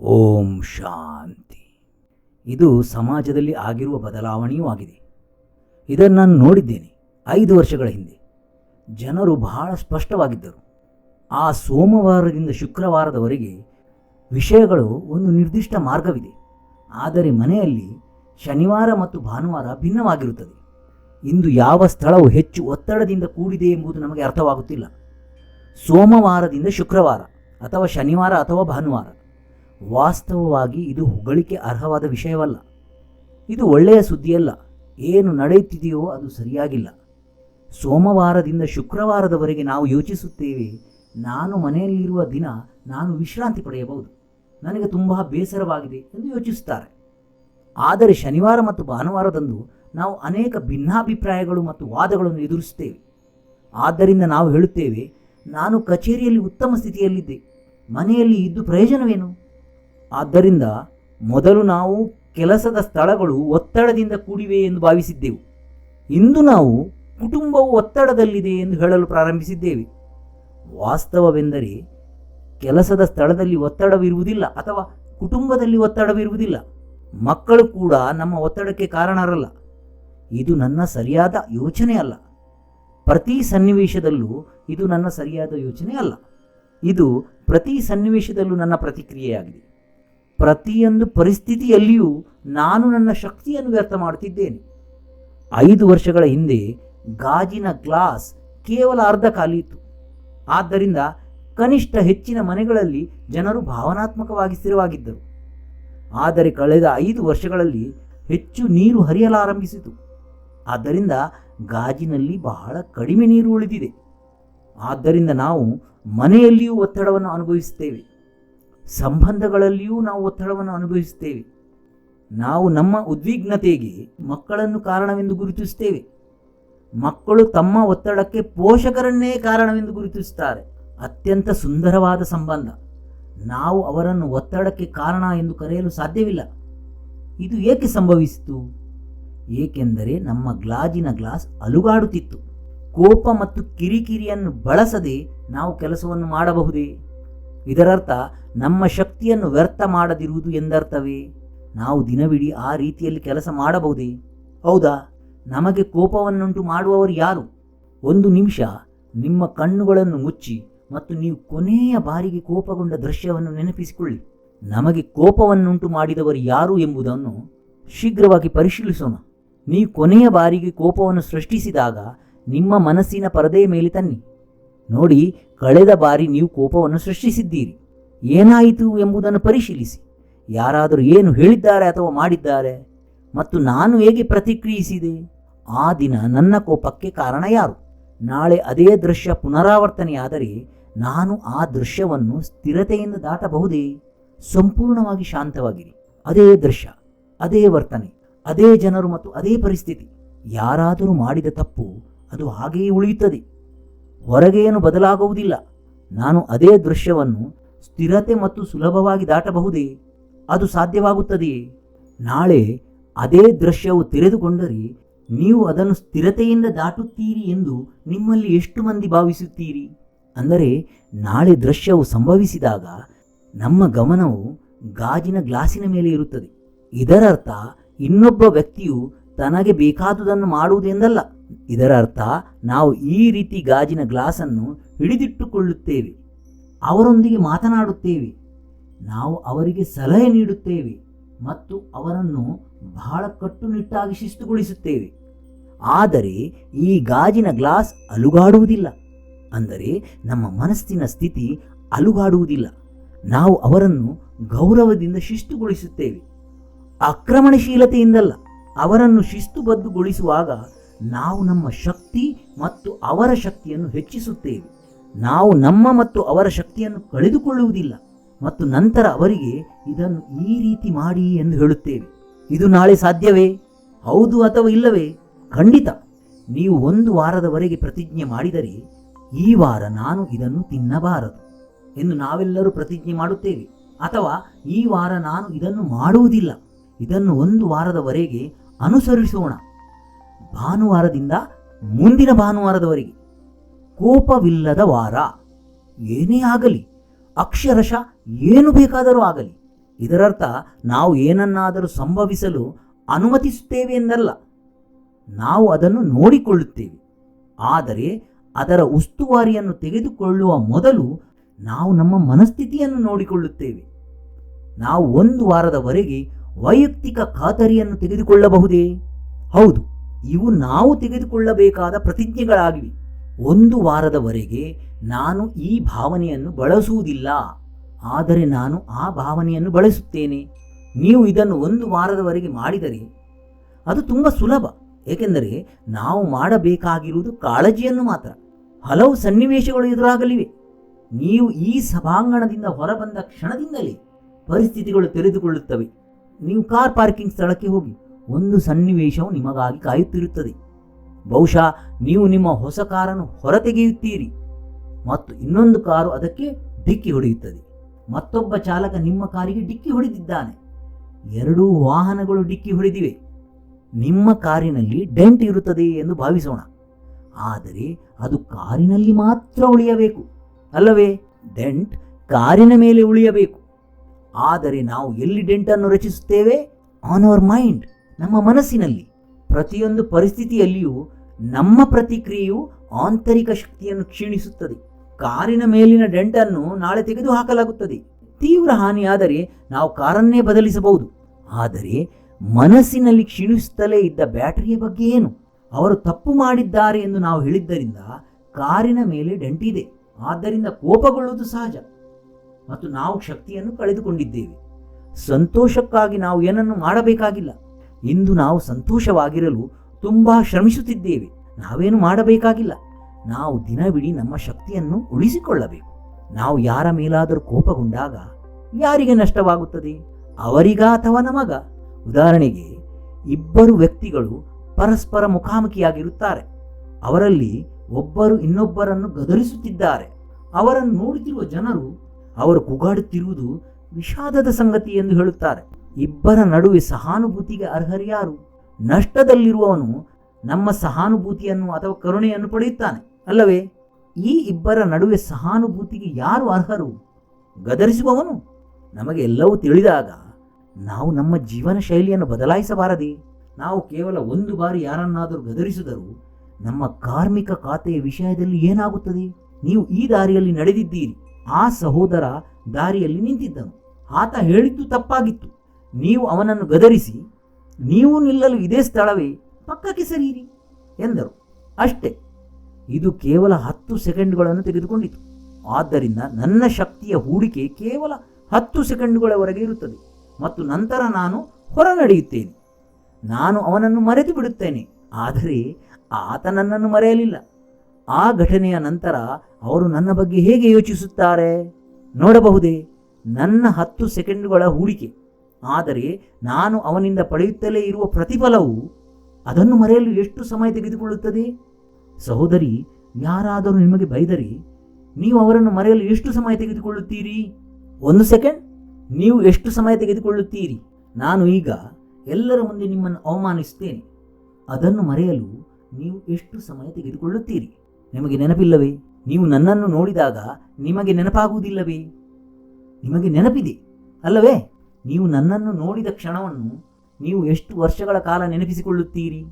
ಓಂ ಶಾಂತಿ. ಇದು ಸಮಾಜದಲ್ಲಿ ಆಗಿರುವ ಬದಲಾವಣೆಯೂ ಆಗಿದೆ. ಇದನ್ನು ನಾನು ನೋಡಿದ್ದೇನೆ ಐದು ವರ್ಷಗಳ ಹಿಂದೆ. ಜನರು ಬಹಳ ಸ್ಪಷ್ಟವಾಗಿದ್ದರು. ಆ ಸೋಮವಾರದಿಂದ ಶುಕ್ರವಾರದವರೆಗೆ ವಿಷಯಗಳು ಒಂದು ನಿರ್ದಿಷ್ಟ ಮಾರ್ಗವಿದೆ. ಆದರೆ ಮನೆಯಲ್ಲಿ ಶನಿವಾರ ಮತ್ತು ಭಾನುವಾರ ಭಿನ್ನವಾಗಿರುತ್ತದೆ. ಇಂದು ಯಾವ ಸ್ಥಳವು ಹೆಚ್ಚು ಒತ್ತಡದಿಂದ ಕೂಡಿದೆ ಎಂಬುದು ನಮಗೆ ಅರ್ಥವಾಗುತ್ತಿಲ್ಲ. ಸೋಮವಾರದಿಂದ ಶುಕ್ರವಾರ ಅಥವಾ ಶನಿವಾರ ಅಥವಾ ಭಾನುವಾರ. ವಾಸ್ತವವಾಗಿ ಇದು ಹೊಗಳಿಕೆ ಅರ್ಹವಾದ ವಿಷಯವಲ್ಲ. ಇದು ಒಳ್ಳೆಯ ಸುದ್ದಿಯಲ್ಲ. ಏನು ನಡೆಯುತ್ತಿದೆಯೋ ಅದು ಸರಿಯಾಗಿಲ್ಲ. ಸೋಮವಾರದಿಂದ ಶುಕ್ರವಾರದವರೆಗೆ ನಾವು ಯೋಚಿಸುತ್ತೇವೆ. ನಾನು ಮನೆಯಲ್ಲಿರುವ ದಿನ ನಾನು ವಿಶ್ರಾಂತಿ ಪಡೆಯಬಹುದು. ನನಗೆ ತುಂಬ ಬೇಸರವಾಗಿದೆ ಎಂದು ಯೋಚಿಸುತ್ತಾರೆ. ಆದರೆ ಶನಿವಾರ ಮತ್ತು ಭಾನುವಾರದಂದು ನಾವು ಅನೇಕ ಭಿನ್ನಾಭಿಪ್ರಾಯಗಳು ಮತ್ತು ವಾದಗಳನ್ನು ಎದುರಿಸುತ್ತೇವೆ. ಆದ್ದರಿಂದ ನಾವು ಹೇಳುತ್ತೇವೆ, ನಾನು ಕಚೇರಿಯಲ್ಲಿ ಉತ್ತಮ ಸ್ಥಿತಿಯಲ್ಲಿದ್ದೆ. ಮನೆಯಲ್ಲಿ ಇದ್ದು ಪ್ರಯೋಜನವೇನು? ಆದ್ದರಿಂದ ಮೊದಲು ನಾವು ಕೆಲಸದ ಸ್ಥಳಗಳು ಒತ್ತಡದಿಂದ ಕೂಡಿವೆ ಎಂದು ಭಾವಿಸಿದ್ದೆವು. ಇಂದು ನಾವು ಕುಟುಂಬವು ಒತ್ತಡದಲ್ಲಿದೆ ಎಂದು ಹೇಳಲು ಪ್ರಾರಂಭಿಸಿದ್ದೇವೆ. ವಾಸ್ತವವೆಂದರೆ ಕೆಲಸದ ಸ್ಥಳದಲ್ಲಿ ಒತ್ತಡವಿರುವುದಿಲ್ಲ ಅಥವಾ ಕುಟುಂಬದಲ್ಲಿ ಒತ್ತಡವಿರುವುದಿಲ್ಲ. ಮಕ್ಕಳು ಕೂಡ ನಮ್ಮ ಒತ್ತಡಕ್ಕೆ ಕಾರಣರಲ್ಲ. ಇದು ನನ್ನ ಸರಿಯಾದ ಯೋಚನೆ ಅಲ್ಲ. ಪ್ರತಿ ಸನ್ನಿವೇಶದಲ್ಲೂ ಇದು ನನ್ನ ಸರಿಯಾದ ಯೋಚನೆ ಅಲ್ಲ. ಇದು ಪ್ರತಿ ಸನ್ನಿವೇಶದಲ್ಲೂ ನನ್ನ ಪ್ರತಿಕ್ರಿಯೆಯಾಗಿದೆ. ಪ್ರತಿಯೊಂದು ಪರಿಸ್ಥಿತಿಯಲ್ಲಿಯೂ ನಾನು ನನ್ನ ಶಕ್ತಿಯನ್ನು ವ್ಯರ್ಥ ಮಾಡುತ್ತಿದ್ದೇನೆ. ಐದು ವರ್ಷಗಳ ಹಿಂದೆ ಗಾಜಿನ ಗ್ಲಾಸ್ ಕೇವಲ ಅರ್ಧ ಖಾಲಿ ಇತ್ತು ಆದ್ದರಿಂದ ಕನಿಷ್ಠ ಹೆಚ್ಚಿನ ಮನೆಗಳಲ್ಲಿ ಜನರು ಭಾವನಾತ್ಮಕವಾಗಿ ಸ್ಥಿರವಾಗಿದ್ದರು. ಆದರೆ ಕಳೆದ ಐದು ವರ್ಷಗಳಲ್ಲಿ ಹೆಚ್ಚು ನೀರು ಹರಿಯಲಾರಂಭಿಸಿತು ಆದ್ದರಿಂದ ಗಾಜಿನಲ್ಲಿ ಬಹಳ ಕಡಿಮೆ ನೀರು ಉಳಿದಿದೆ. ಆದ್ದರಿಂದ ನಾವು ಮನೆಯಲ್ಲಿಯೂ ಒತ್ತಡವನ್ನು ಅನುಭವಿಸುತ್ತೇವೆ. ಸಂಬಂಧಗಳಲ್ಲಿಯೂ ನಾವು ಒತ್ತಡವನ್ನು ಅನುಭವಿಸುತ್ತೇವೆ. ನಾವು ನಮ್ಮ ಉದ್ವಿಗ್ನತೆಗೆ ಮಕ್ಕಳನ್ನು ಕಾರಣವೆಂದು ಗುರುತಿಸುತ್ತೇವೆ. ಮಕ್ಕಳು ತಮ್ಮ ಒತ್ತಡಕ್ಕೆ ಪೋಷಕರನ್ನೇ ಕಾರಣವೆಂದು ಗುರುತಿಸುತ್ತಾರೆ. ಅತ್ಯಂತ ಸುಂದರವಾದ ಸಂಬಂಧ. ನಾವು ಅವರನ್ನು ಒತ್ತಡಕ್ಕೆ ಕಾರಣ ಎಂದು ಕರೆಯಲು ಸಾಧ್ಯವಿಲ್ಲ. ಇದು ಏಕೆ ಸಂಭವಿಸಿತು? ಏಕೆಂದರೆ ನಮ್ಮ ಗ್ಲಾಜಿನ ಗ್ಲಾಸ್ ಅಲುಗಾಡುತ್ತಿತ್ತು. ಕೋಪ ಮತ್ತು ಕಿರಿಕಿರಿಯನ್ನು ಬಳಸದೆ ನಾವು ಕೆಲಸವನ್ನು ಮಾಡಬಹುದೇ? ಇದರರ್ಥ ನಮ್ಮ ಶಕ್ತಿಯನ್ನು ವ್ಯರ್ಥ ಮಾಡದಿರುವುದು ಎಂದರ್ಥವೇ? ನಾವು ದಿನವಿಡೀ ಆ ರೀತಿಯಲ್ಲಿ ಕೆಲಸ ಮಾಡಬಹುದೇ? ಹೌದಾ? ನಮಗೆ ಕೋಪವನ್ನುಂಟು ಮಾಡುವವರು ಯಾರು? ಒಂದು ನಿಮಿಷ, ನಿಮ್ಮ ಕಣ್ಣುಗಳನ್ನು ಮುಚ್ಚಿ ಮತ್ತು ನೀವು ಕೊನೆಯ ಬಾರಿಗೆ ಕೋಪಗೊಂಡ ದೃಶ್ಯವನ್ನು ನೆನಪಿಸಿಕೊಳ್ಳಿ. ನಮಗೆ ಕೋಪವನ್ನುಂಟು ಮಾಡಿದವರು ಯಾರು ಎಂಬುದನ್ನು ಶೀಘ್ರವಾಗಿ ಪರಿಶೀಲಿಸೋಣ. ನೀವು ಕೊನೆಯ ಬಾರಿಗೆ ಕೋಪವನ್ನು ಸೃಷ್ಟಿಸಿದಾಗ ನಿಮ್ಮ ಮನಸ್ಸಿನ ಪರದೆಯ ಮೇಲೆ ತನ್ನಿ. ನೋಡಿ, ಕಳೆದ ಬಾರಿ ನೀವು ಕೋಪವನ್ನು ಸೃಷ್ಟಿಸಿದ್ದೀರಿ. ಏನಾಯಿತು ಎಂಬುದನ್ನು ಪರಿಶೀಲಿಸಿ. ಯಾರಾದರೂ ಏನು ಹೇಳಿದ್ದಾರೆ ಅಥವಾ ಮಾಡಿದ್ದಾರೆ? ಮತ್ತು ನಾನು ಹೇಗೆ ಪ್ರತಿಕ್ರಿಯಿಸಿದೆ? ಆ ದಿನ ನನ್ನ ಕೋಪಕ್ಕೆ ಕಾರಣ ಯಾರು? ನಾಳೆ ಅದೇ ದೃಶ್ಯ ಪುನರಾವರ್ತನೆಯಾದರೆ ನಾನು ಆ ದೃಶ್ಯವನ್ನು ಸ್ಥಿರತೆಯಿಂದ ದಾಟಬಹುದೇ? ಸಂಪೂರ್ಣವಾಗಿ ಶಾಂತವಾಗಿರಿ. ಅದೇ ದೃಶ್ಯ, ಅದೇ ವರ್ತನೆ, ಅದೇ ಜನರು ಮತ್ತು ಅದೇ ಪರಿಸ್ಥಿತಿ. ಯಾರಾದರೂ ಮಾಡಿದ ತಪ್ಪು ಅದು ಹಾಗೆಯೇ ಉಳಿಯುತ್ತದೆ. ಹೊರಗೇನು ಬದಲಾಗುವುದಿಲ್ಲ. ನಾನು ಅದೇ ದೃಶ್ಯವನ್ನು ಸ್ಥಿರತೆ ಮತ್ತು ಸುಲಭವಾಗಿ ದಾಟಬಹುದೇ? ಅದು ಸಾಧ್ಯವಾಗುತ್ತದೆಯೇ? ನಾಳೆ ಅದೇ ದೃಶ್ಯವು ತೆರೆದುಕೊಂಡರೆ ನೀವು ಅದನ್ನು ಸ್ಥಿರತೆಯಿಂದ ದಾಟುತ್ತೀರಿ ಎಂದು ನಿಮ್ಮಲ್ಲಿ ಎಷ್ಟು ಮಂದಿ ಭಾವಿಸುತ್ತೀರಿ? ಅಂದರೆ ನಾಳೆ ದೃಶ್ಯವು ಸಂಭವಿಸಿದಾಗ ನಮ್ಮ ಗಮನವು ಗಾಜಿನ ಗ್ಲಾಸಿನ ಮೇಲೆ ಇರುತ್ತದೆ. ಇದರರ್ಥ ಇನ್ನೊಬ್ಬ ವ್ಯಕ್ತಿಯು ತನಗೆ ಬೇಕಾದುದನ್ನು ಮಾಡುವುದೆಂದಲ್ಲ. ಇದರ ಅರ್ಥ ನಾವು ಈ ರೀತಿ ಗಾಜಿನ ಗ್ಲಾಸನ್ನು ಹಿಡಿದಿಟ್ಟುಕೊಳ್ಳುತ್ತೇವೆ, ಅವರೊಂದಿಗೆ ಮಾತನಾಡುತ್ತೇವೆ, ನಾವು ಅವರಿಗೆ ಸಲಹೆ ನೀಡುತ್ತೇವೆ ಮತ್ತು ಅವರನ್ನು ಬಹಳ ಕಟ್ಟುನಿಟ್ಟಾಗಿ ಶಿಸ್ತುಗೊಳಿಸುತ್ತೇವೆ. ಆದರೆ ಈ ಗಾಜಿನ ಗ್ಲಾಸ್ ಅಲುಗಾಡುವುದಿಲ್ಲ, ಅಂದರೆ ನಮ್ಮ ಮನಸ್ಸಿನ ಸ್ಥಿತಿ ಅಲುಗಾಡುವುದಿಲ್ಲ. ನಾವು ಅವರನ್ನು ಗೌರವದಿಂದ ಶಿಸ್ತುಗೊಳಿಸುತ್ತೇವೆ, ಆಕ್ರಮಣಶೀಲತೆಯಿಂದಲ್ಲ, ಅವರನ್ನು ಶಿಸ್ತುಬದ್ಧಗೊಳಿಸುವಾಗ ನಾವು ನಮ್ಮ ಶಕ್ತಿ ಮತ್ತು ಅವರ ಶಕ್ತಿಯನ್ನು ಹೆಚ್ಚಿಸುತ್ತೇವೆ. ನಾವು ನಮ್ಮ ಮತ್ತು ಅವರ ಶಕ್ತಿಯನ್ನು ಕಳೆದುಕೊಳ್ಳುವುದಿಲ್ಲ ಮತ್ತು ನಂತರ ಅವರಿಗೆ ಇದನ್ನು ಈ ರೀತಿ ಮಾಡಿ ಎಂದು ಹೇಳುತ್ತೇವೆ. ಇದು ನಾಳೆ ಸಾಧ್ಯವೇ? ಹೌದು ಅಥವಾ ಇಲ್ಲವೇ? ಖಂಡಿತ. ನೀವು ಒಂದು ವಾರದವರೆಗೆ ಪ್ರತಿಜ್ಞೆ ಮಾಡಿದರೆ ಈ ವಾರ ನಾನು ಇದನ್ನು ತಿನ್ನಬಾರದು ಎಂದು ನಾವೆಲ್ಲರೂ ಪ್ರತಿಜ್ಞೆ ಮಾಡುತ್ತೇವೆ. ಅಥವಾ ಈ ವಾರ ನಾನು ಇದನ್ನು ಮಾಡುವುದಿಲ್ಲ. ಇದನ್ನು ಒಂದು ವಾರದವರೆಗೆ ಅನುಸರಿಸೋಣ. ಭಾನುವಾರದಿಂದ ಮುಂದಿನ ಭಾನುವಾರದವರೆಗೆ. ಕೋಪವಿಲ್ಲದ ವಾರ. ಏನೇ ಆಗಲಿ, ಅಕ್ಷರಶಃ ಏನು ಬೇಕಾದರೂ ಆಗಲಿ. ಇದರರ್ಥ, ನಾವು ಏನನ್ನಾದರೂ ಸಂಭವಿಸಲು ಅನುಮತಿಸುತ್ತೇವೆ ಎಂದಲ್ಲ. ನಾವು ಅದನ್ನು ನೋಡಿಕೊಳ್ಳುತ್ತೇವೆ. ಆದರೆ, ಅದರ ಉಸ್ತುವಾರಿಯನ್ನು ತೆಗೆದುಕೊಳ್ಳುವ ಮೊದಲು ನಾವು ನಮ್ಮ ಮನಸ್ಥಿತಿಯನ್ನು ನೋಡಿಕೊಳ್ಳುತ್ತೇವೆ. ನಾವು ಒಂದು ವಾರದವರೆಗೆ ವೈಯಕ್ತಿಕ ಖಾತರಿಯನ್ನು ತೆಗೆದುಕೊಳ್ಳಬಹುದೇ? ಹೌದು. ಇವು ನಾವು ತೆಗೆದುಕೊಳ್ಳಬೇಕಾದ ಪ್ರತಿಜ್ಞೆಗಳಾಗಿವೆ. ಒಂದು ವಾರದವರೆಗೆ ನಾನು ಈ ಭಾವನೆಯನ್ನು ಬಳಸುವುದಿಲ್ಲ. ಆದರೆ ನಾನು ಆ ಭಾವನೆಯನ್ನು ಬಳಸುತ್ತೇನೆ. ನೀವು ಇದನ್ನು ಒಂದು ವಾರದವರೆಗೆ ಮಾಡಿದರೆ ಅದು ತುಂಬ ಸುಲಭ. ಏಕೆಂದರೆ ನಾವು ಮಾಡಬೇಕಾಗಿರುವುದು ಕಾಳಜಿಯನ್ನು ಮಾತ್ರ. ಹಲವು ಸನ್ನಿವೇಶಗಳು ಎದುರಾಗಲಿವೆ. ನೀವು ಈ ಸಭಾಂಗಣದಿಂದ ಹೊರಬಂದ ಕ್ಷಣದಿಂದಲೇ ಪರಿಸ್ಥಿತಿಗಳು ತೆರೆದುಕೊಳ್ಳುತ್ತವೆ ನೀವು ಕಾರ್ ಪಾರ್ಕಿಂಗ್ ಸ್ಥಳಕ್ಕೆ ಹೋಗಿ. ಒಂದು ಸನ್ನಿವೇಶವು ನಿಮಗಾಗಿ ಕಾಯುತ್ತಿರುತ್ತದೆ. ಬಹುಶಃ ನೀವು ನಿಮ್ಮ ಹೊಸ ಕಾರನ್ನು ಹೊರತೆಗೆಯುತ್ತೀರಿ ಮತ್ತು ಇನ್ನೊಂದು ಕಾರು ಅದಕ್ಕೆ ಡಿಕ್ಕಿ ಹೊಡೆಯುತ್ತದೆ. ಮತ್ತೊಬ್ಬ ಚಾಲಕ ನಿಮ್ಮ ಕಾರಿಗೆ ಡಿಕ್ಕಿ ಹೊಡೆದಿದ್ದಾನೆ. ಎರಡೂ ವಾಹನಗಳು ಡಿಕ್ಕಿ ಹೊಡೆದಿವೆ. ನಿಮ್ಮ ಕಾರಿನಲ್ಲಿ ಡೆಂಟ್ ಇರುತ್ತದೆ ಎಂದು ಭಾವಿಸೋಣ. ಆದರೆ ಅದು ಕಾರಿನಲ್ಲಿ ಮಾತ್ರ ಉಳಿಯಬೇಕು. ಅಲ್ಲವೇ? ಡೆಂಟ್ ಕಾರಿನ ಮೇಲೆ ಉಳಿಯಬೇಕು. ಆದರೆ ನಾವು ಎಲ್ಲಿ ಡೆಂಟನ್ನು ರಚಿಸುತ್ತೇವೆ? ಆನ್ ಅವರ್ ಮೈಂಡ್ ನಮ್ಮ ಮನಸ್ಸಿನಲ್ಲಿ ಪ್ರತಿಯೊಂದು ಪರಿಸ್ಥಿತಿಯಲ್ಲಿಯೂ ನಮ್ಮ ಪ್ರತಿಕ್ರಿಯೆಯು ಆಂತರಿಕ ಶಕ್ತಿಯನ್ನು ಕ್ಷೀಣಿಸುತ್ತದೆ. ಕಾರಿನ ಮೇಲಿನ ಡೆಂಟನ್ನು ನಾಳೆ ತೆಗೆದು ಹಾಕಲಾಗುತ್ತದೆ ತೀವ್ರ ಹಾನಿಯಾದರೆ ನಾವು ಕಾರನ್ನೇ ಬದಲಿಸಬಹುದು. ಆದರೆ ಮನಸ್ಸಿನಲ್ಲಿ ಕ್ಷೀಣಿಸುತ್ತಲೇ ಇದ್ದ ಬ್ಯಾಟರಿಯ ಬಗ್ಗೆ ಏನು? ಅವರು ತಪ್ಪು ಮಾಡಿದ್ದಾರೆ ಎಂದು ನಾವು ಹೇಳಿದ್ದರಿಂದ ಕಾರಿನ ಮೇಲೆ ಡೆಂಟ್ ಇದೆ. ಆದ್ದರಿಂದ ಕೋಪಗೊಳ್ಳುವುದು ಸಹಜ. ಮತ್ತು ನಾವು ಶಕ್ತಿಯನ್ನು ಕಳೆದುಕೊಂಡಿದ್ದೇವೆ. ಸಂತೋಷಕ್ಕಾಗಿ ನಾವು ಏನನ್ನು ಮಾಡಬೇಕಾಗಿಲ್ಲ. ಇಂದು ನಾವು ಸಂತೋಷವಾಗಿರಲು ತುಂಬ ಶ್ರಮಿಸುತ್ತಿದ್ದೇವೆ. ನಾವೇನು ಮಾಡಬೇಕಾಗಿಲ್ಲ. ನಾವು ದಿನವಿಡೀ ನಮ್ಮ ಶಕ್ತಿಯನ್ನು ಉಳಿಸಿಕೊಳ್ಳಬೇಕು. ನಾವು ಯಾರ ಮೇಲಾದರೂ ಕೋಪಗೊಂಡಾಗ ಯಾರಿಗೆ ನಷ್ಟವಾಗುತ್ತದೆ? ಅವರಿಗ ಅಥವಾ ನಮಗ? ಉದಾಹರಣೆಗೆ, ಇಬ್ಬರು ವ್ಯಕ್ತಿಗಳು ಪರಸ್ಪರ ಮುಖಾಮುಖಿಯಾಗಿರುತ್ತಾರೆ. ಅವರಲ್ಲಿ ಒಬ್ಬರು ಇನ್ನೊಬ್ಬರನ್ನು ಗದರಿಸುತ್ತಿದ್ದಾರೆ. ಅವರನ್ನು ನೋಡುತ್ತಿರುವ ಜನರು ಅವರು ಕುಗಾಡುತ್ತಿರುವುದು ವಿಷಾದದ ಸಂಗತಿ ಎಂದು ಹೇಳುತ್ತಾರೆ. ಇಬ್ಬರ ನಡುವೆ ಸಹಾನುಭೂತಿಗೆ ಅರ್ಹರ್ಯಾರು ನಷ್ಟದಲ್ಲಿರುವವನು ನಮ್ಮ ಸಹಾನುಭೂತಿಯನ್ನು ಅಥವಾ ಕರುಣೆಯನ್ನು ಪಡೆಯುತ್ತಾನೆ, ಅಲ್ಲವೇ? ಈ ಇಬ್ಬರ ನಡುವೆ ಸಹಾನುಭೂತಿಗೆ ಯಾರು ಅರ್ಹರು? ಗದರಿಸುವವನು? ನಮಗೆ ಎಲ್ಲವೂ ತಿಳಿದಾಗ ನಾವು ನಮ್ಮ ಜೀವನ ಶೈಲಿಯನ್ನು ಬದಲಾಯಿಸಬಾರದೆ, ನಾವು ಕೇವಲ ಒಂದು ಬಾರಿ ಯಾರನ್ನಾದರೂ ಗದರಿಸಿದರೂ ನಮ್ಮ ಕಾರ್ಮಿಕ ಖಾತೆಯ ವಿಷಯದಲ್ಲಿ ಏನಾಗುತ್ತದೆ? ನೀವು ಈ ದಾರಿಯಲ್ಲಿ ನಡೆದಿದ್ದೀರಿ. ಆ ಸಹೋದರ ದಾರಿಯಲ್ಲಿ ನಿಂತಿದ್ದನು. ಆತ ಹೇಳಿದ್ದು ತಪ್ಪಾಗಿತ್ತು. ನೀವು ಅವನನ್ನು ಗದರಿಸಿ, ನೀವು ನಿಲ್ಲಲು ಇದೇ ಸ್ಥಳವೇ, ಪಕ್ಕಕ್ಕೆ ಸರಿಯಿರಿ ಎಂದರು. ಅಷ್ಟೇ, ಇದು ಕೇವಲ ಹತ್ತು ಸೆಕೆಂಡ್ಗಳನ್ನು ತೆಗೆದುಕೊಂಡಿತು. ಆದ್ದರಿಂದ ನನ್ನ ಶಕ್ತಿಯ ಹೂಡಿಕೆ ಕೇವಲ ಹತ್ತು ಸೆಕೆಂಡ್ಗಳವರೆಗೆ ಇರುತ್ತದೆ ಮತ್ತು ನಂತರ ನಾನು ಹೊರ ನಡೆಯುತ್ತೇನೆ ನಾನು ಅವನನ್ನು ಮರೆತು ಬಿಡುತ್ತೇನೆ, ಆದರೆ ಆತ ನನ್ನನ್ನು ಮರೆಯಲಿಲ್ಲ. ಆ ಘಟನೆಯ ನಂತರ ಅವರು ನನ್ನ ಬಗ್ಗೆ ಹೇಗೆ ಯೋಚಿಸುತ್ತಾರೆ? ನೋಡಬಹುದೇ, ನನ್ನ ಹತ್ತು ಸೆಕೆಂಡುಗಳ ಹೂಡಿಕೆ. ಆದರೆ ನಾನು ಅವನಿಂದ ಪಡೆಯುತ್ತಲೇ ಇರುವ ಪ್ರತಿಫಲವು ಅದನ್ನು ಮರೆಯಲು ಎಷ್ಟು ಸಮಯ ತೆಗೆದುಕೊಳ್ಳುತ್ತದೆ? ಸಹೋದರಿ, ಯಾರಾದರೂ ನಿಮಗೆ ಬೈದರೆ ನೀವು ಅವರನ್ನು ಮರೆಯಲು ಎಷ್ಟು ಸಮಯ ತೆಗೆದುಕೊಳ್ಳುತ್ತೀರಿ? ಒಂದು ಸೆಕೆಂಡ್. ನೀವು ಎಷ್ಟು ಸಮಯ ತೆಗೆದುಕೊಳ್ಳುತ್ತೀರಿ? ನಾನು ಈಗ ಎಲ್ಲರ ಮುಂದೆ ನಿಮ್ಮನ್ನು ಅವಮಾನಿಸುತ್ತೇನೆ. ಅದನ್ನು ಮರೆಯಲು ನೀವು ಎಷ್ಟು ಸಮಯ ತೆಗೆದುಕೊಳ್ಳುತ್ತೀರಿ? ನಿಮಗೆ ನೆನಪಿಲ್ಲವೇ? ನೀವು ನನ್ನನ್ನು ನೋಡಿದಾಗ ನಿಮಗೆ ನೆನಪಾಗುವುದಿಲ್ಲವೇ? ನಿಮಗೆ ನೆನಪಿದೆ, ಅಲ್ಲವೇ? ನೀವು ನನ್ನನ್ನು ನೋಡಿದ ಕ್ಷಣವನ್ನು ನೀವು ಎಷ್ಟು ವರ್ಷಗಳ ಕಾಲ ನೆನಪಿಸಿಕೊಳ್ಳುತ್ತೀರಿ?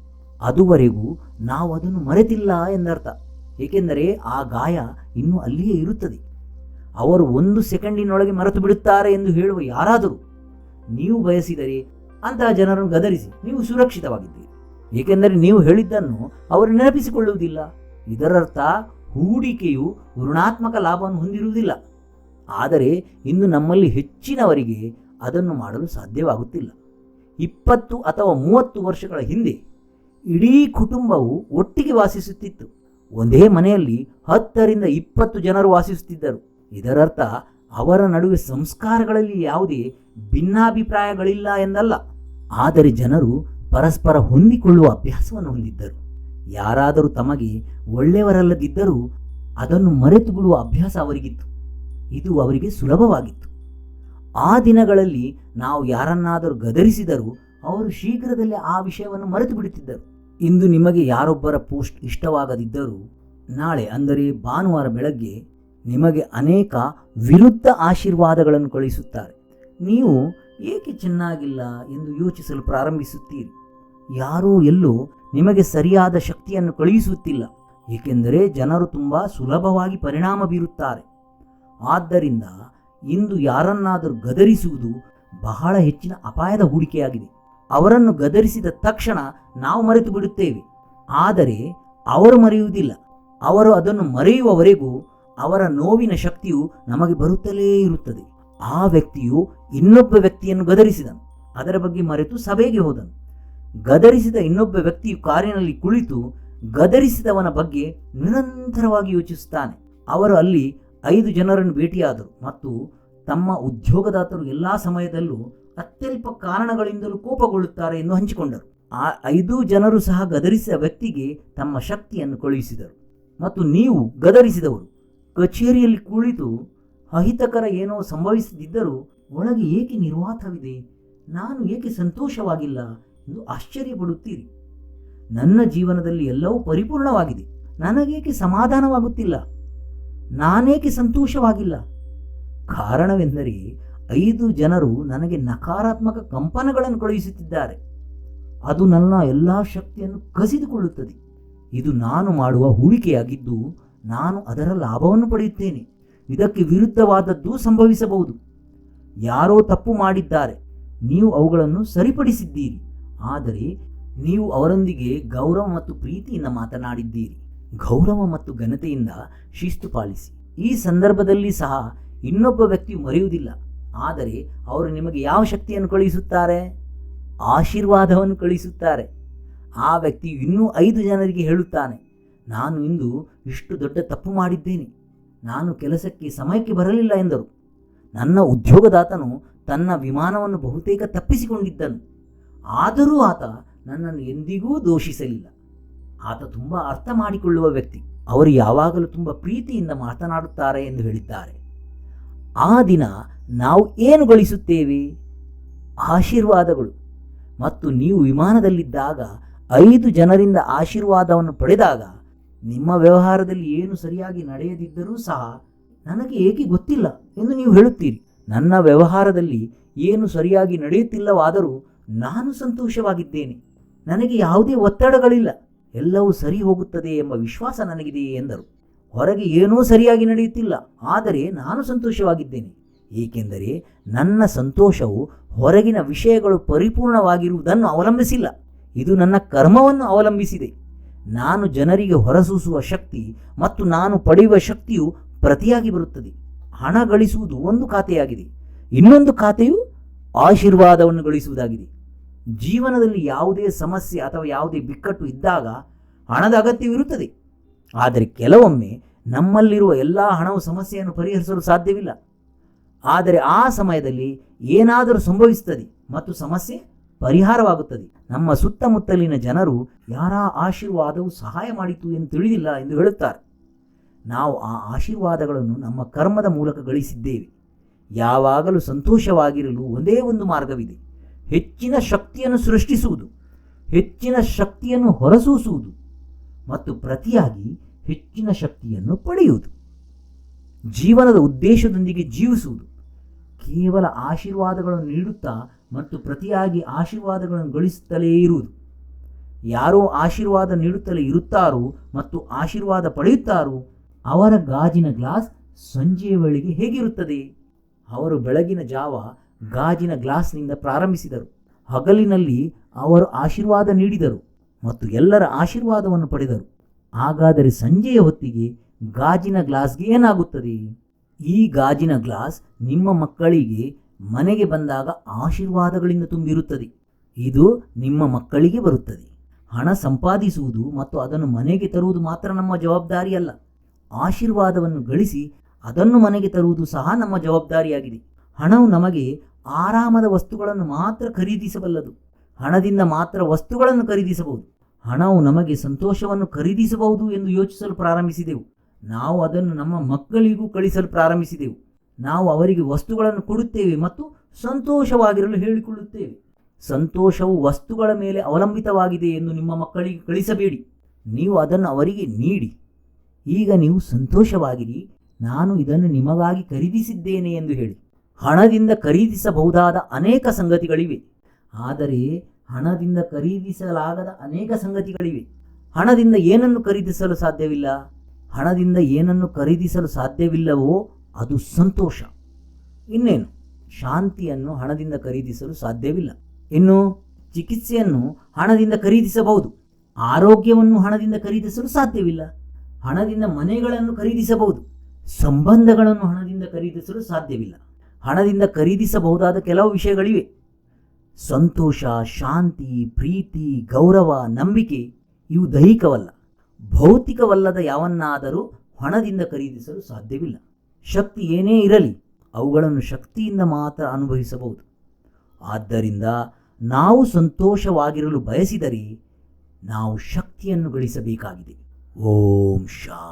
ಅದುವರೆಗೂ ನಾವು ಅದನ್ನು ಮರೆತಿಲ್ಲ ಎಂದರ್ಥ. ಏಕೆಂದರೆ ಆ ಗಾಯ ಇನ್ನೂ ಅಲ್ಲಿಯೇ ಇರುತ್ತದೆ. ಅವರು ಒಂದು ಸೆಕೆಂಡಿನೊಳಗೆ ಮರೆತು ಬಿಡುತ್ತಾರೆ ಎಂದು ಹೇಳುವ ಯಾರಾದರೂ, ನೀವು ಬಯಸಿದರೆ ಅಂತಹ ಜನರನ್ನು ಗದರಿಸಿ ನೀವು ಸುರಕ್ಷಿತವಾಗಿದ್ದೀರಿ. ಏಕೆಂದರೆ ನೀವು ಹೇಳಿದ್ದನ್ನು ಅವರು ನೆನಪಿಸಿಕೊಳ್ಳುವುದಿಲ್ಲ. ಇದರರ್ಥ, ಹೂಡಿಕೆಯು ಋಣಾತ್ಮಕ ಲಾಭವನ್ನು ಹೊಂದಿರುವುದಿಲ್ಲ. ಆದರೆ, ಇಂದು ನಮ್ಮಲ್ಲಿ ಹೆಚ್ಚಿನವರಿಗೆ ಅದನ್ನು ಮಾಡಲು ಸಾಧ್ಯವಾಗುತ್ತಿಲ್ಲ. ಇಪ್ಪತ್ತು ಅಥವಾ ಮೂವತ್ತು ವರ್ಷಗಳ ಹಿಂದೆ ಇಡೀ ಕುಟುಂಬವು ಒಟ್ಟಿಗೆ ವಾಸಿಸುತ್ತಿತ್ತು. ಒಂದೇ ಮನೆಯಲ್ಲಿ ಹತ್ತರಿಂದ ಇಪ್ಪತ್ತು ಜನರು ವಾಸಿಸುತ್ತಿದ್ದರು. ಇದರರ್ಥ ಅವರ ನಡುವೆ ಸಂಸ್ಕಾರಗಳಲ್ಲಿ ಯಾವುದೇ ಭಿನ್ನಾಭಿಪ್ರಾಯಗಳಿಲ್ಲ ಎಂದಲ್ಲ. ಆದರೆ ಜನರು ಪರಸ್ಪರ ಹೊಂದಿಕೊಳ್ಳುವ ಅಭ್ಯಾಸವನ್ನು ಹೊಂದಿದ್ದರು. ಯಾರಾದರೂ ತಮಗೆ ಒಳ್ಳೆಯವರಲ್ಲದಿದ್ದರೂ ಅದನ್ನು ಮರೆತು ಬಿಡುವ ಅಭ್ಯಾಸ ಅವರಿಗಿತ್ತು. ಇದು ಅವರಿಗೆ ಸುಲಭವಾಗಿತ್ತು. ಆ ದಿನಗಳಲ್ಲಿ ನಾವು ಯಾರನ್ನಾದರೂ ಗದರಿಸಿದರೂ ಅವರು ಶೀಘ್ರದಲ್ಲೇ ಆ ವಿಷಯವನ್ನು ಮರೆತು ಬಿಡುತ್ತಿದ್ದರು. ಇಂದು ನಿಮಗೆ ಯಾರೊಬ್ಬರ ಪೋಸ್ಟ್ ಇಷ್ಟವಾಗದಿದ್ದರೂ ನಾಳೆ ಅಂದರೆ ಭಾನುವಾರ ಬೆಳಗ್ಗೆ ನಿಮಗೆ ಅನೇಕ ವಿರುದ್ಧ ಆಶೀರ್ವಾದಗಳನ್ನು ಕಳುಹಿಸುತ್ತಾರೆ. ನೀವು ಏಕೆ ಚೆನ್ನಾಗಿಲ್ಲ ಎಂದು ಯೋಚಿಸಲು ಪ್ರಾರಂಭಿಸುತ್ತೀರಿ? ಯಾರೂ ಎಲ್ಲೂ ನಿಮಗೆ ಸರಿಯಾದ ಶಕ್ತಿಯನ್ನು ಕಳುಹಿಸುತ್ತಿಲ್ಲ, ಏಕೆಂದರೆ ಜನರು ತುಂಬ ಸುಲಭವಾಗಿ ಪರಿಣಾಮ ಬೀರುತ್ತಾರೆ. ಆದ್ದರಿಂದ ಇಂದು ಯಾರನ್ನಾದರೂ ಗದರಿಸುವುದು ಬಹಳ ಹೆಚ್ಚಿನ ಅಪಾಯದ ಹೂಡಿಕೆಯಾಗಿದೆ. ಅವರನ್ನು ಗದರಿಸಿದ ತಕ್ಷಣ ನಾವು ಮರೆತು ಬಿಡುತ್ತೇವೆ. ಆದರೆ ಅವರು ಮರೆಯುವುದಿಲ್ಲ. ಅವರು ಅದನ್ನು ಮರೆಯುವವರೆಗೂ ಅವರ ನೋವಿನ ಶಕ್ತಿಯು ನಮಗೆ ಬರುತ್ತಲೇ ಇರುತ್ತದೆ. ಆ ವ್ಯಕ್ತಿಯು ಇನ್ನೊಬ್ಬ ವ್ಯಕ್ತಿಯನ್ನು ಗದರಿಸಿದನು. ಅದರ ಬಗ್ಗೆ ಮರೆತು ಸಭೆಗೆ ಹೋದನು. ಗದರಿಸಿದ ಇನ್ನೊಬ್ಬ ವ್ಯಕ್ತಿಯು ಕಾರಿನಲ್ಲಿ ಕುಳಿತು ಗದರಿಸಿದವನ ಬಗ್ಗೆ ನಿರಂತರವಾಗಿ ಯೋಚಿಸುತ್ತಾನೆ. ಅವರು ಅಲ್ಲಿ ಐದು ಜನರನ್ನು ಭೇಟಿಯಾದರು ಮತ್ತು ತಮ್ಮ ಉದ್ಯೋಗದಾತರು ಎಲ್ಲ ಸಮಯದಲ್ಲೂ ಅತ್ಯಲ್ಪ ಕಾರಣಗಳಿಂದಲೂ ಕೋಪಗೊಳ್ಳುತ್ತಾರೆ ಎಂದು ಹಂಚಿಕೊಂಡರು. ಆ ಐದು ಜನರು ಸಹ ಗದರಿಸಿದ ವ್ಯಕ್ತಿಗೆ ತಮ್ಮ ಶಕ್ತಿಯನ್ನು ಕಳುಹಿಸಿದರು ಮತ್ತು ನೀವು ಗದರಿಸಿದವರು. ಕಚೇರಿಯಲ್ಲಿ ಕುಳಿತು ಅಹಿತಕರ ಏನೋ ಸಂಭವಿಸದಿದ್ದರೂ ಒಳಗೆ ಏಕೆ ನಿರ್ವಾತವಿದೆ? ನಾನು ಏಕೆ ಸಂತೋಷವಾಗಿಲ್ಲ ಎಂದು ಆಶ್ಚರ್ಯಪಡುತ್ತೀರಿ. ನನ್ನ ಜೀವನದಲ್ಲಿ ಎಲ್ಲವೂ ಪರಿಪೂರ್ಣವಾಗಿದೆ. ನನಗೇಕೆ ಸಮಾಧಾನವಾಗುತ್ತಿಲ್ಲ? ನಾನೇಕೆ ಸಂತೋಷವಾಗಿಲ್ಲ? ಕಾರಣವೆಂದರೆ ಐದು ಜನರು ನನಗೆ ನಕಾರಾತ್ಮಕ ಕಂಪನಗಳನ್ನು ಕಳುಹಿಸುತ್ತಿದ್ದಾರೆ. ಅದು ನನ್ನ ಎಲ್ಲ ಶಕ್ತಿಯನ್ನು ಕಸಿದುಕೊಳ್ಳುತ್ತದೆ. ಇದು ನಾನು ಮಾಡುವ ಹೂಡಿಕೆಯಾಗಿದ್ದು ನಾನು ಅದರ ಲಾಭವನ್ನು ಪಡೆಯುತ್ತೇನೆ. ಇದಕ್ಕೆ ವಿರುದ್ಧವಾದದ್ದು ಸಂಭವಿಸಬಹುದು. ಯಾರೋ ತಪ್ಪು ಮಾಡಿದ್ದಾರೆ. ನೀವು ಅವುಗಳನ್ನು ಸರಿಪಡಿಸಿದ್ದೀರಿ. ಆದರೆ ನೀವು ಅವರೊಂದಿಗೆ ಗೌರವ ಮತ್ತು ಪ್ರೀತಿಯಿಂದ ಮಾತನಾಡಿದ್ದೀರಿ. ಗೌರವ ಮತ್ತು ಘನತೆಯಿಂದ ಶಿಸ್ತು ಪಾಲಿಸಿ. ಈ ಸಂದರ್ಭದಲ್ಲಿ ಸಹ ಇನ್ನೊಬ್ಬ ವ್ಯಕ್ತಿಯು ಮರೆಯುವುದಿಲ್ಲ. ಆದರೆ ಅವರು ನಿಮಗೆ ಯಾವ ಶಕ್ತಿಯನ್ನು ಕಳುಹಿಸುತ್ತಾರೆ? ಆಶೀರ್ವಾದವನ್ನು ಕಳುಹಿಸುತ್ತಾರೆ. ಆ ವ್ಯಕ್ತಿ ಇನ್ನೂ ಐದು ಜನರಿಗೆ ಹೇಳುತ್ತಾನೆ, ನಾನು ಇಂದು ಇಷ್ಟು ದೊಡ್ಡ ತಪ್ಪು ಮಾಡಿದ್ದೇನೆ. ನಾನು ಕೆಲಸಕ್ಕೆ ಸಮಯಕ್ಕೆ ಬರಲಿಲ್ಲ ಎಂದರು. ನನ್ನ ಉದ್ಯೋಗದಾತನು ತನ್ನ ವಿಮಾನವನ್ನು ಬಹುತೇಕ ತಪ್ಪಿಸಿಕೊಂಡಿದ್ದನು. ಆದರೂ ಆತ ನನ್ನನ್ನು ಎಂದಿಗೂ ದೋಷಿಸಲಿಲ್ಲ. ಆತ ತುಂಬ ಅರ್ಥ ಮಾಡಿಕೊಳ್ಳುವ ವ್ಯಕ್ತಿ. ಅವರು ಯಾವಾಗಲೂ ತುಂಬ ಪ್ರೀತಿಯಿಂದ ಮಾತನಾಡುತ್ತಾರೆ ಎಂದು ಹೇಳಿದ್ದಾರೆ. ಆ ದಿನ ನಾವು ಏನು ಗಳಿಸುತ್ತೇವೆ? ಆಶೀರ್ವಾದಗಳು. ಮತ್ತು ನೀವು ವಿಮಾನದಲ್ಲಿದ್ದಾಗ, ಐದು ಜನರಿಂದ ಆಶೀರ್ವಾದವನ್ನು ಪಡೆದಾಗ, ನಿಮ್ಮ ವ್ಯವಹಾರದಲ್ಲಿ ಏನು ಸರಿಯಾಗಿ ನಡೆಯದಿದ್ದರೂ ಸಹ ನನಗೆ ಏಕೆ ಗೊತ್ತಿಲ್ಲ ಎಂದು ನೀವು ಹೇಳುತ್ತೀರಿ. ನನ್ನ ವ್ಯವಹಾರದಲ್ಲಿ ಏನು ಸರಿಯಾಗಿ ನಡೆಯುತ್ತಿಲ್ಲವಾದರೂ ನಾನು ಸಂತೋಷವಾಗಿದ್ದೇನೆ. ನನಗೆ ಯಾವುದೇ ಒತ್ತಡಗಳಿಲ್ಲ. ಎಲ್ಲವೂ ಸರಿ ಹೋಗುತ್ತದೆ ಎಂಬ ವಿಶ್ವಾಸ ನನಗಿದೆ ಎಂದರು. ಹೊರಗೆ ಏನೂ ಸರಿಯಾಗಿ ನಡೆಯುತ್ತಿಲ್ಲ. ಆದರೆ ನಾನು ಸಂತೋಷವಾಗಿದ್ದೇನೆ. ಏಕೆಂದರೆ ನನ್ನ ಸಂತೋಷವು ಹೊರಗಿನ ವಿಷಯಗಳು ಪರಿಪೂರ್ಣವಾಗಿರುವುದನ್ನು ಅವಲಂಬಿಸಿಲ್ಲ. ಇದು ನನ್ನ ಕರ್ಮವನ್ನು ಅವಲಂಬಿಸಿದೆ. ನಾನು ಜನರಿಗೆ ಹೊರಸೂಸುವ ಶಕ್ತಿ ಮತ್ತು ನಾನು ಪಡೆಯುವ ಶಕ್ತಿಯು ಪ್ರತಿಯಾಗಿ ಬರುತ್ತದೆ. ಹಣ ಗಳಿಸುವುದು ಒಂದು ಖಾತೆಯಾಗಿದೆ. ಇನ್ನೊಂದು ಖಾತೆಯು ಆಶೀರ್ವಾದವನ್ನು ಗಳಿಸುವುದಾಗಿದೆ. ಜೀವನದಲ್ಲಿ ಯಾವುದೇ ಸಮಸ್ಯೆ ಅಥವಾ ಯಾವುದೇ ಬಿಕ್ಕಟ್ಟು ಇದ್ದಾಗ ಹಣದ ಅಗತ್ಯವಿರುತ್ತದೆ ಆದರೆ ಕೆಲವೊಮ್ಮೆ ನಮ್ಮಲ್ಲಿರುವ ಎಲ್ಲ ಹಣವು ಸಮಸ್ಯೆಯನ್ನು ಪರಿಹರಿಸಲು ಸಾಧ್ಯವಿಲ್ಲ. ಆದರೆ ಆ ಸಮಯದಲ್ಲಿ ಏನಾದರೂ ಸಂಭವಿಸುತ್ತದೆ ಮತ್ತು ಸಮಸ್ಯೆ ಪರಿಹಾರವಾಗುತ್ತದೆ. ನಮ್ಮ ಸುತ್ತಮುತ್ತಲಿನ ಜನರು ಯಾರ ಆಶೀರ್ವಾದವು ಸಹಾಯ ಮಾಡಿತು ಎಂದು ತಿಳಿದಿಲ್ಲ ಎಂದು ಹೇಳುತ್ತಾರೆ. ನಾವು ಆ ಆಶೀರ್ವಾದಗಳನ್ನು ನಮ್ಮ ಕರ್ಮದ ಮೂಲಕ ಗಳಿಸಿದ್ದೇವೆ. ಯಾವಾಗಲೂ ಸಂತೋಷವಾಗಿರಲು ಒಂದೇ ಒಂದು ಮಾರ್ಗವಿದೆ. ಹೆಚ್ಚಿನ ಶಕ್ತಿಯನ್ನು ಸೃಷ್ಟಿಸುವುದು, ಹೆಚ್ಚಿನ ಶಕ್ತಿಯನ್ನು ಹೊರಸೂಸುವುದು ಮತ್ತು ಪ್ರತಿಯಾಗಿ ಹೆಚ್ಚಿನ ಶಕ್ತಿಯನ್ನು ಪಡೆಯುವುದು. ಜೀವನದ ಉದ್ದೇಶದೊಂದಿಗೆ ಜೀವಿಸುವುದು. ಕೇವಲ ಆಶೀರ್ವಾದಗಳನ್ನು ನೀಡುತ್ತಾ ಮತ್ತು ಪ್ರತಿಯಾಗಿ ಆಶೀರ್ವಾದಗಳನ್ನು ಗಳಿಸುತ್ತಲೇ ಇರುವುದು. ಯಾರೋ ಆಶೀರ್ವಾದ ನೀಡುತ್ತಲೇ ಇರುತ್ತಾರೋ ಮತ್ತು ಆಶೀರ್ವಾದ ಪಡೆಯುತ್ತಾರೋ ಅವರ ಗಾಜಿನ ಗ್ಲಾಸ್ ಸಂಜೆಯ ವೇಳೆಗೆ ಹೇಗಿರುತ್ತದೆ? ಅವರು ಬೆಳಗಿನ ಜಾವ ಗಾಜಿನ ಗ್ಲಾಸ್ನಿಂದ ಪ್ರಾರಂಭಿಸಿದರು. ಹಗಲಿನಲ್ಲಿ ಅವರು ಆಶೀರ್ವಾದ ನೀಡಿದರು ಮತ್ತು ಎಲ್ಲರ ಆಶೀರ್ವಾದವನ್ನು ಪಡೆದರು. ಹಾಗಾದರೆ ಸಂಜೆಯ ಹೊತ್ತಿಗೆ ಗಾಜಿನ ಗ್ಲಾಸ್ಗೆ ಏನಾಗುತ್ತದೆ? ಈ ಗಾಜಿನ ಗ್ಲಾಸ್ ನಿಮ್ಮ ಮಕ್ಕಳಿಗೆ ಮನೆಗೆ ಬಂದಾಗ ಆಶೀರ್ವಾದಗಳಿಂದ ತುಂಬಿರುತ್ತದೆ. ಇದು ನಿಮ್ಮ ಮಕ್ಕಳಿಗೆ ಬರುತ್ತದೆ. ಹಣ ಸಂಪಾದಿಸುವುದು ಮತ್ತು ಅದನ್ನು ಮನೆಗೆ ತರುವುದು ಮಾತ್ರ ನಮ್ಮ ಜವಾಬ್ದಾರಿಯಲ್ಲ. ಆಶೀರ್ವಾದವನ್ನು ಗಳಿಸಿ ಅದನ್ನು ಮನೆಗೆ ತರುವುದು ಸಹ ನಮ್ಮ ಜವಾಬ್ದಾರಿಯಾಗಿದೆ. ಹಣವು ನಮಗೆ ಆರಾಮದ ವಸ್ತುಗಳನ್ನು ಮಾತ್ರ ಖರೀದಿಸಬಲ್ಲದು. ಹಣದಿಂದ ಮಾತ್ರ ವಸ್ತುಗಳನ್ನು ಖರೀದಿಸಬಹುದು. ಹಣವು ನಮಗೆ ಸಂತೋಷವನ್ನು ಖರೀದಿಸಬಹುದು ಎಂದು ಯೋಚಿಸಲು ಪ್ರಾರಂಭಿಸಿದೆವು. ನಾವು ಅದನ್ನು ನಮ್ಮ ಮಕ್ಕಳಿಗೂ ಕಳಿಸಲು ಪ್ರಾರಂಭಿಸಿದೆವು. ನಾವು ಅವರಿಗೆ ವಸ್ತುಗಳನ್ನು ಕೊಡುತ್ತೇವೆ ಮತ್ತು ಸಂತೋಷವಾಗಿರಲು ಹೇಳಿಕೊಳ್ಳುತ್ತೇವೆ. ಸಂತೋಷವು ವಸ್ತುಗಳ ಮೇಲೆ ಅವಲಂಬಿತವಾಗಿದೆ ಎಂದು ನಿಮ್ಮ ಮಕ್ಕಳಿಗೆ ಕಳಿಸಬೇಡಿ. ನೀವು ಅದನ್ನು ಅವರಿಗೆ ನೀಡಿ. ಈಗ ನೀವು ಸಂತೋಷವಾಗಿರಿ. ನಾನು ಇದನ್ನು ನಿಮಗಾಗಿ ಖರೀದಿಸಿದ್ದೇನೆ ಎಂದು ಹೇಳಿ. ಹಣದಿಂದ ಖರೀದಿಸಬಹುದಾದ ಅನೇಕ ಸಂಗತಿಗಳಿವೆ. ಆದರೆ ಹಣದಿಂದ ಖರೀದಿಸಲಾಗದ ಅನೇಕ ಸಂಗತಿಗಳಿವೆ. ಹಣದಿಂದ ಏನನ್ನು ಖರೀದಿಸಲು ಸಾಧ್ಯವಿಲ್ಲ? ಹಣದಿಂದ ಏನನ್ನು ಖರೀದಿಸಲು ಸಾಧ್ಯವಿಲ್ಲವೋ ಅದು ಸಂತೋಷ. ಇನ್ನೇನು? ಶಾಂತಿಯನ್ನು ಹಣದಿಂದ ಖರೀದಿಸಲು ಸಾಧ್ಯವಿಲ್ಲ. ಇನ್ನು ಚಿಕಿತ್ಸೆಯನ್ನು ಹಣದಿಂದ ಖರೀದಿಸಬಹುದು. ಆರೋಗ್ಯವನ್ನು ಹಣದಿಂದ ಖರೀದಿಸಲು ಸಾಧ್ಯವಿಲ್ಲ. ಹಣದಿಂದ ಮನೆಗಳನ್ನು ಖರೀದಿಸಬಹುದು. ಸಂಬಂಧಗಳನ್ನು ಹಣದಿಂದ ಖರೀದಿಸಲು ಸಾಧ್ಯವಿಲ್ಲ. ಹಣದಿಂದ ಖರೀದಿಸಬಹುದಾದ ಕೆಲವು ವಿಷಯಗಳಿವೆ. ಸಂತೋಷ, ಶಾಂತಿ, ಪ್ರೀತಿ, ಗೌರವ, ನಂಬಿಕೆ ಇವು ದೈಹಿಕವಲ್ಲ. ಭೌತಿಕವಲ್ಲದ ಯಾವನ್ನಾದರೂ ಹಣದಿಂದ ಖರೀದಿಸಲು ಸಾಧ್ಯವಿಲ್ಲ. ಶಕ್ತಿ ಏನೇ ಇರಲಿ, ಅವುಗಳನ್ನು ಶಕ್ತಿಯಿಂದ ಮಾತ್ರ ಅನುಭವಿಸಬಹುದು. ಆದ್ದರಿಂದ ನಾವು ಸಂತೋಷವಾಗಿರಲು ಬಯಸಿದರೆ ನಾವು ಶಕ್ತಿಯನ್ನು ಗಳಿಸಬೇಕಾಗಿದೆ. ಓಂ ಶಾ